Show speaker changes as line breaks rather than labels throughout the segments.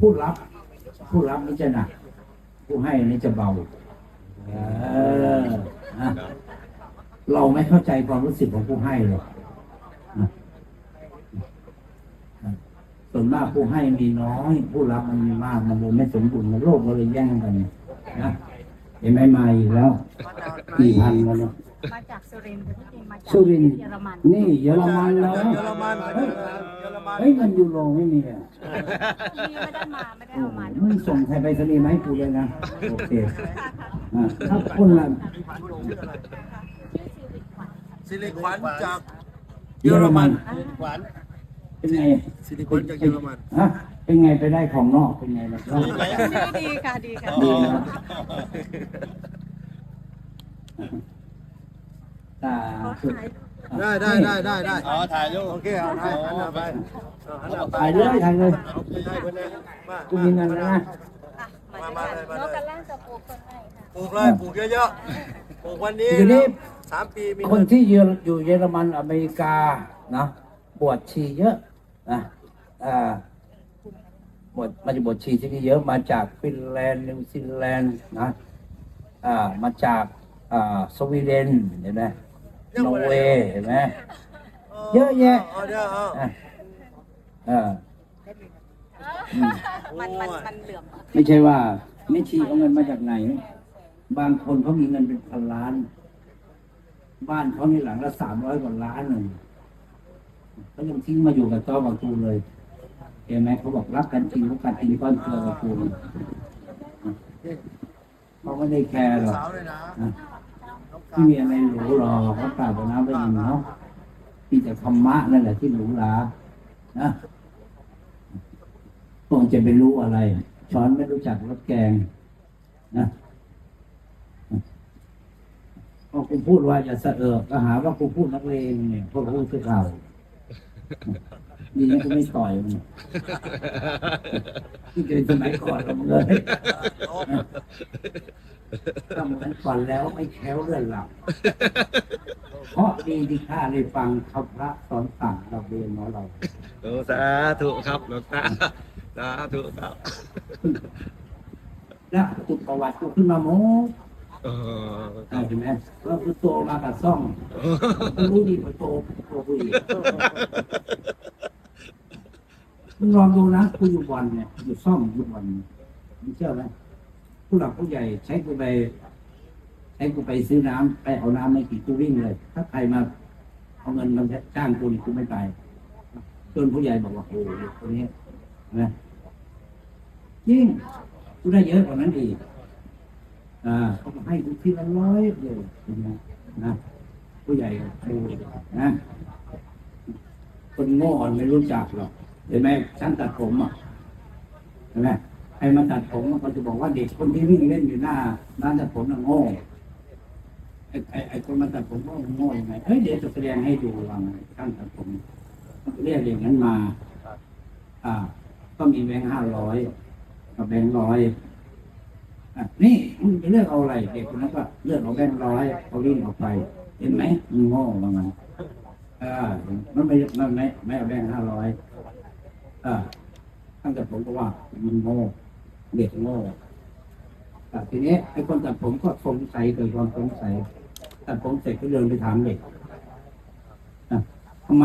ผู้รับ ผู้รับนี่จะหนัก ผู้ให้นี่จะเบาเออนะเราไม่เข้าใจความรู้สึกของผู้ให้เลยนะนะส่วนมากผู้ให้มีน้อย ผู้รับมันมีมากมันเลยไม่สมบูรณ์โลกเราเลยแย่งกันนะเห็นไหมมาอีกแล้วกี่พันแล้วเนี่ย
มาจากสุรินทร์แต่ที่จริงมาจาก
สุรินทร์
เยอรมัน
นี่เยอรมันแล้ว
เยอรมัน
เฮ้ย
เยอรมัน
เฮ้ยมันยูโรไม่มีอะ
ที่ไม่ได้มาไม่ได้เอามาด้ว
มึ
ย
งส่งใครไปสนีย์ไหมาให้กูเลยนะโอเคอ่าถ้าคนละ
ชื่อชีวิตขวัญค่ะ
สิริขวัญจาก
เยอรมัน
ขวัญ
เป็นไง
สิริขวัญจากเยอรมัน
ฮะเป็นไงไปได้ของนอกเป็นไงล่ะครับ
ดีดีค่ะดีค่ะ
ดีนะ ตาสุด
ได้ได้ได้ได้ได้อ๋อถ่ายรูปโอเคเอาถ่ายหันหน้าไปเอาหันหน้าไป
ถ่ายเลยถ่ายเลย
เอาไปให้คนนี้มา
กูมีเงินแล้วนะ
อะมาด้วยกันน้องกันล่างจะปลูกต้นไม้ค่ะ
ปลูกเลยปลูกเยอะๆปลูกวันนี้
อยู่นี่
สามปีมี
คนที่เยออยู่เยอรมันอเมริกานะบวชชีเยอะนะอ่าบวชมาจะบวชชีที่นี่เยอะมาจากฟินแลนด์นิวซีแลนด์นะอ่ามาจากอ่าสวีเดนเห็นไหม นอร์เวย์เห็นไหม เยอะแยะ
เอาเดี๋ยวเอา
อะอ่า
มันมันมันเหลื่อมอะ
ไม่ใช่ว่าไม่ชีเอาเงินมาจากไหน บางคนเขามีเงินเป็นพันล้าน บ้านเขามีหลังละสามร้อยกว่าล้านหนึ่งเขายังทิ้งมาอยู่กับต้อบางตูเลยเห็นไหมเขาบอกรักกันจริงเขากัดจริงก้อนเกลือกับกูเขาไม่ได้แคร์หรอก
สาวเลยนะ
นะ ที่มีอะไรหรูหรอเขากล่าวบน้ำไปยินเนาะมีแต่ธรรมะนั่นแหละที่หรูหรานะคงจะไปรู้อะไร ช้อนไม่รู้จักรสแกงนะพอกูพูดว่าอย่าสะเอิบก็หาว่ากูพูดนักเลงเนี่ยพวกกูคือข่าว ดีนะกูไม่ต่อยมันที่เจอสมัยก่อนเราเลยก็เหมือนก่อนแล้วไม่แค้วเลื่อนหลับเพราะดีที่ข้าได้ฟังคำพระสอนสั่งเราเรียนของเรา
โอ้สาธุครับหลวงตาสาธุครับ
แล้วตุกประวัติกูขึ้นมาโม
เออ
อ่าเห็นไหมเราคือโตมากับซ่องกูรู้ดีกว่าโตโตกูอีก มึงลองดูนะกูอยู่บอลเนี่ยอยู่ซ่องอยู่บอลมึงเชื่อไหมผู้หลักผู้ใหญ่ใช้กูไปใช้กูไปซื้อน้ำไปเอาน้ำไม่กี่กูวิ่งเลย ถ้าใครมาเอาเงินมันจ้างกูนี่กูไม่ไปจนผู้ใหญ่บอกว่าโอ้โหคนนี้นะยิ่งกูได้เยอะกว่านั้นอีกอ่าเขาให้กูทีละร้อยเลยนะนะผู้ใหญ่ดูนะคนโง่อ่อนไม่รู้จักหรอก เห็นไหมช่างตัดผมอะเห็นไหมใครมาตัดผมมันจะบอกว่าเด็กคนที่วิ่งเล่นอยู่หน้าร้านตัดผมน่ะโง่ไอ้ไอ้ไอ้คนมาตัดผมก็โง่ยังไงเฮ้ยเดี๋ยวจะแสดงให้ดูว่าช่างตัดผมเรียกอย่างนั้นมา อ่า ก็มีแบงค์ห้าร้อยกับแบงค์ร้อยอะนี่มึงจะเลือกเอาอะไรเด็กคนนั้นก็เลือกเอาแบงค์ร้อยเอาลิ้นออกไป เห็นไหมมึงโง่ว่ามันอ่ามันไม่มันไม่ไม่เอาแบงค์ห้าร้อย อ่าตั้งแต่ผมก็ว่ามึงโง่เด็กโง่อ่ทีนี้ไอ้คนตัดผมก็สงสัยเกิดความสงสัยตัดผมเสร็จก็เดินไปถามเด็กอะทำไม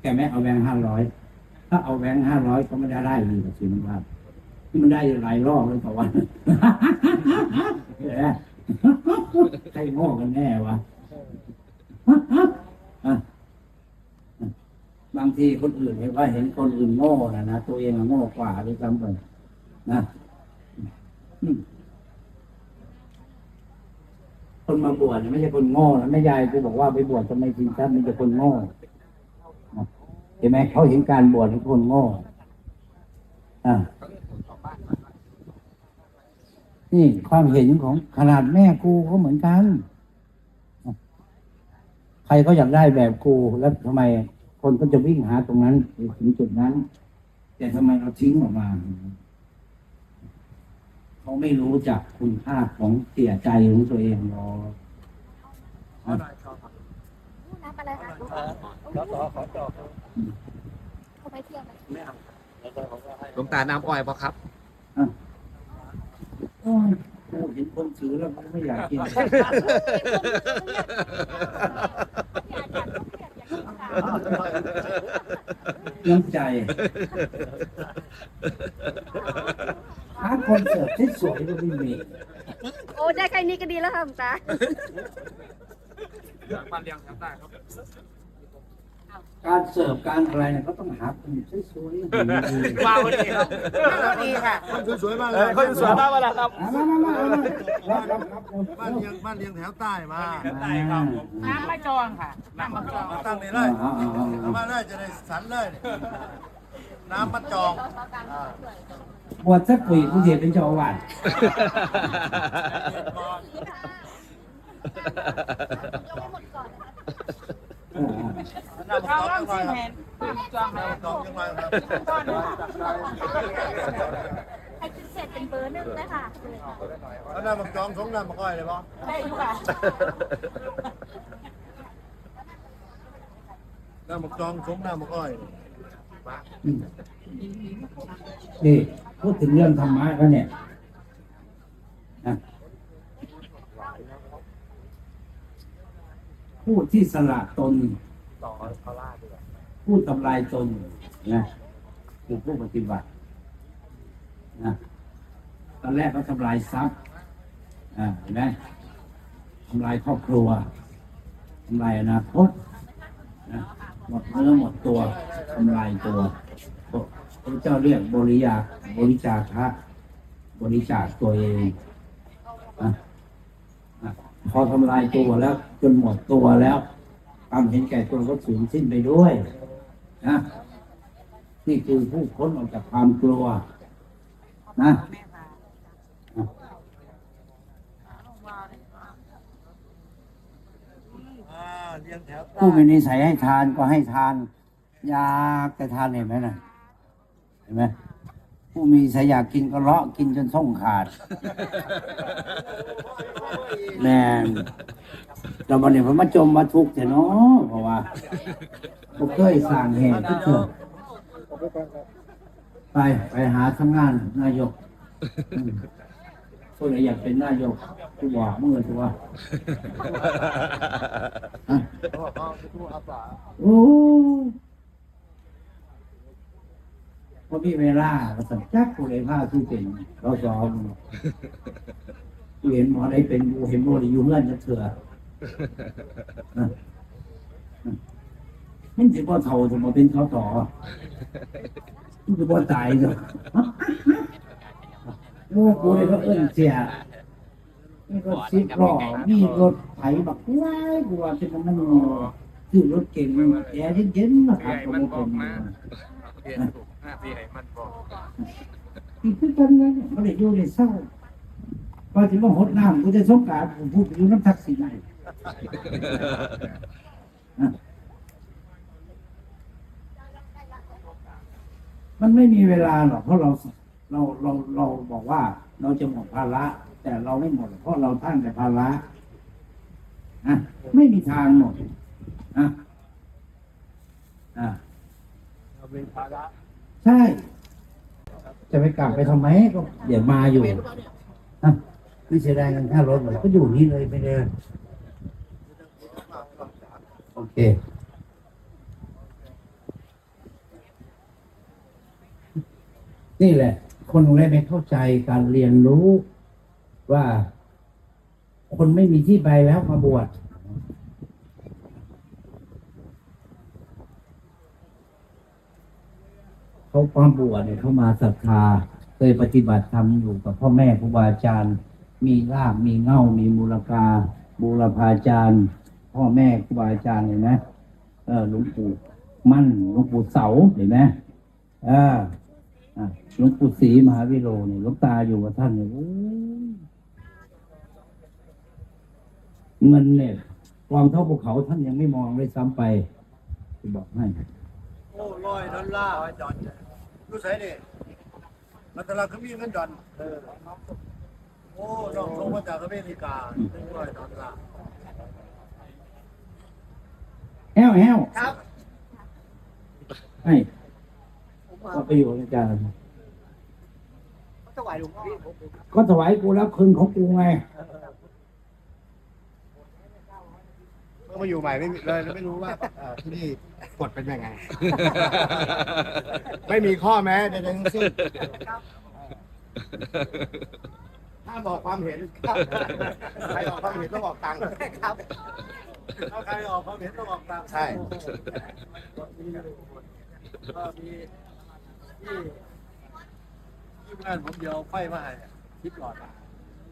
แกไม่เอาแบงค์ห้าร้อยถ้าเอาแบงค์ห้าร้อยก็ไม่ได้ได้ดีกับสิมันว่าที่มันได้หลายรอบเลยต่อวันไหมใครโง่กันแน่วะบาง ที่คนอื่นเห็นว่าเห็นคนอื่นโง่นะนะตัวเองโง่กว่าด้วยซ้ำไปนะคนมาบวชไม่ใช่คนโง่นะไม่ยายกูบอกว่าไปบวชทำไมจริงจังมีแต่คนโง่เห็นไหมเขาเห็นการบวชของคนโง่อ่านี่ความเห็นของขนาดแม่กูก็เหมือนกัน ใครก็อยากได้แบบกูแล้วทำไม คนก็จะวิ่งหาตรงนั้นถึงจุดนั้น แต่ทำไมเราทิ้งออกมาเขาไม่รู้จักคุณค่าของเสียใจของตัวเองหรอก
น้ำอะไรคะ
ขอต่อขอต่อ
เขาไปเที่ยวไหม
ไม่เอา
หลวงตาน้ำอ้อยปะครับ
โอ้ยกูเห็นคนถือแล้วกูไม่อยากกิน น้ำใจหาคนเสิร์ฟที่สวยก็ไม่มี
โอ้ได้แค่นี้ก็ดีแล้วค่ะหลวงตา
การเสิร์ฟการอะไรเนี่ยก็ต้องหาคนสวยๆ
มาวันนี้ครับ
ดีค่ะคนสวยๆมากเล
เอยอคนสวยมากเวลาครับ
มามามามารับรับรับ
บ้านเลี้ยงบ้านเลี้ยงแถวใต้มา
น้ำมะจองค่ะน้ำมะจอง
มาตั้งนี่เลยเอามาได้จะได้สันเลยนี่น้ำมัดจองอ่า
บวชสักปีกูเสียเป็นเจ้าอาวาสเออ
น้ำมัดจ
เอาล่า
ยังไง
สิ
ครับ
แมนน้ำมะจอง
น้ำมัดจองยังไงครับ
ให้พิเศษเป็นเบอร์หนึ่งเลยค่ะ
แล้วน้ำมัดจองสองน้ำมัดก้อยเลยปะ
ได้ค่ะ
น้ำมัดจองสงน้ำมัดก้อย
นี่พูดถึงเรื่องธรรมะก็เนี่ยนะพูดที่สละตน พูดทำลายตนนะคือผู้ปฏิบัตินะตอนแรกก็ทำลายทรัพย์อ่าเห็นไหมทำลายครอบครัวทำลายอนาคตนะหมดเนื้อหมดตัวทำลายตัวพระเจ้าเรียกบริยาบริจาคะบริจาคตัวเองนะพอทำลายตัวแล้ว จนหมดตัวแล้ว ความเห็นแก่ตัวก็สูญสิ้นไปด้วยนะนี่คือผู้พ้นออกจากความกลัว นะผู้มีนิสัยให้ทานก็ให้ทาน อยากจะทานเห็นไหมน่ะเห็นไหมผู้มีนิสัยอยากกินก็เลาะกินจนส่งขาดแน่ นเราบันนี่ยผมมาจมมาทุกข์แต่เนาะเพราะว่าผมเคยสั่งเหตุที่เกิดไปไปหาทำงานนายกอืมพวกไหนอยากเป็นนายกกูบอกมึงเลยตัวโอ้พอมีเวลาก็สัมจักกูเลยผ้าคือเป็นเราสอนกูเห็นหมอได้เป็นกูเห็นหมอได้อยู่เงื่อนจะเถื่อ มันจะบ่เท่าจะมาเป็นเขาต่อมันจะบ่ตายจ้ะโอ้กูเลยก็เอิ้นเสียนี่รถสิบล้อมีรถไถบักว้ายกูว่าเป็นมันคือรถเก่งมันแอร์เย็นๆนะครับมันบอกมา
เรียนถูกห้าปีให้มันบอก
อีกคือกันเลยมันได้อยู่ในเศร้าพอถึงว่าหดน้ำกูจะสงกรารผมพูดอยู่น้ำทักษิณได้นะ มันไม่มีเวลาหรอกเพราะเราเราเราเราบอกว่า เราจะหมดภาระ แต่เราไม่หมด เพราะเราตั้งแต่ภาระอะไม่มีทางหมดอะอะ
เราเป็นภาระ
ใช่ จะไปกลับไปทำไมก็เดี๋ยวมาอยู่อะไม่เสียดายเงินค่ารถเลยก็อยู่นี่เลยไปเลย โอเคนี่แหละ คนเลยไม่เข้าใจการเรียนรู้ว่าคนไม่มีที่ไปแล้วมาบวชเขาความบวชเนี่ยเขามาศรัทธาเคยปฏิบัติธรรมอยู่กับพ่อแม่ครูบาอาจารย์ มีรากมีเง่ามีมูลกาบูรพาจารย์ พ่อแม่ครูบาอาจารย์เห็นไหมเออหลวงปู่มั่นหลวงปู่เสาเห็นไหมเอออะหลวงปู่ศรีมหาวิโรเนี่ยหลวงตาอยู่กับท่านเนี่ยโอ้ยเงินเนี่ยกองเท่าภูเขาท่านยังไม่มองเลยซ้ำไปจะบอกให้
โอ้ลอยดอลลาร์ไว้จอนรู้ใส่ดิรัฐบาลเขามีเงินดอนเออโอ้น้องส่งมาจากอเมริกาเป็นร้อยดอลลาร์
แห้วแห้ว
ครับ
ไอ้
ผม
ก็ประโยชน์อาจารย์
ถวายหลวงพ่อ
ก็ถวายกูแล้วคืนของกูไง
เมื่อมาอยู่ใหม่ไม่มีเลยไม่รู้ว่าเอ่อที่นี่กฎเป็นยังไง ไม่มีข้อแม้ใดๆทั้งสิ้นถ้ามบอกความเห็นใครออกความเห็นต้องออกตังค์ครับ ถ้าใครออกความเห็นต้องออกตังค์ใช่ก็มีก็มีที่ที่บ้านผมเดียวไฟมาให้อะทิปหลอดอะ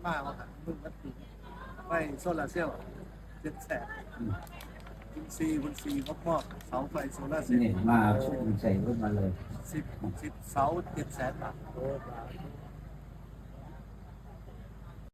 มามาหันมึงวัดปีไฟโซลาร์เซลล์เจ็ดแสนคุณซีคุณซีมอบมอบเสาไฟโซลาร์เซลล์
นี่มาช่วยใส่รถมาเลย
สิบสิบเสาเจ็ดแสนบาท